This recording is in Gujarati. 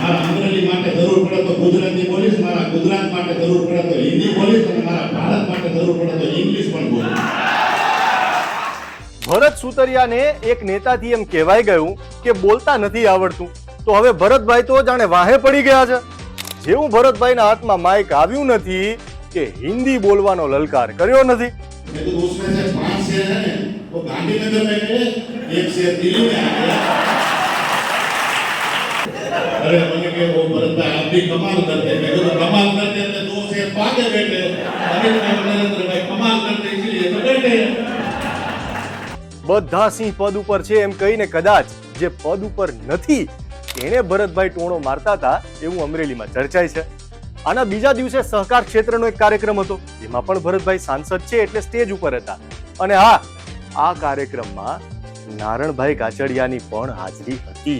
મારા અંગ્રેજી માટે જરૂર પડે તો ગુજરાતી બોલીશ મારા ગુજરાત માટે જરૂર પડે તો હિન્દી બોલીશ અને મારા ભારત માટે જરૂર પડે તો ઇંગ્લિશ પણ બોલીશ ભરત સુતરિયાને એક નેતાથી એમ કહેવાય ગયું કે બોલતા નથી આવડતું. તો હવે ભરતભાઈ તો જાણે વાહે પડી ગયા છે. જેવું ભરતભાઈના હાથમાં માઇક આવ્યું નથી કે હિન્દી બોલવાનો લલકાર કર્યો નથી. ગાંધીનગર अरे मैंने कहा वो भरत भाई आप भी कमाल करते मैं तो कमाल करते थे दो शेर पाके बैठे अनिल भाई नरेंद्र भाई कमाल करते इसलिए तो बैठे બધા સિંહ પદ ઉપર છે એમ કહીને કદાચ જે પદ ઉપર નથી એને ભરતભાઈ ટોણો મારતા હતા એવું અમરેલીમાં ચર્ચાય છે આના બીજા દિવસે સહકાર ક્ષેત્રનો એક કાર્યક્રમ હતો એમાં પણ ભરતભાઈ સાંસદ છે એટલે સ્ટેજ ઉપર હતા અને હા આ કાર્યક્રમમાં નારણભાઈ કાચડિયાની પણ હાજરી હતી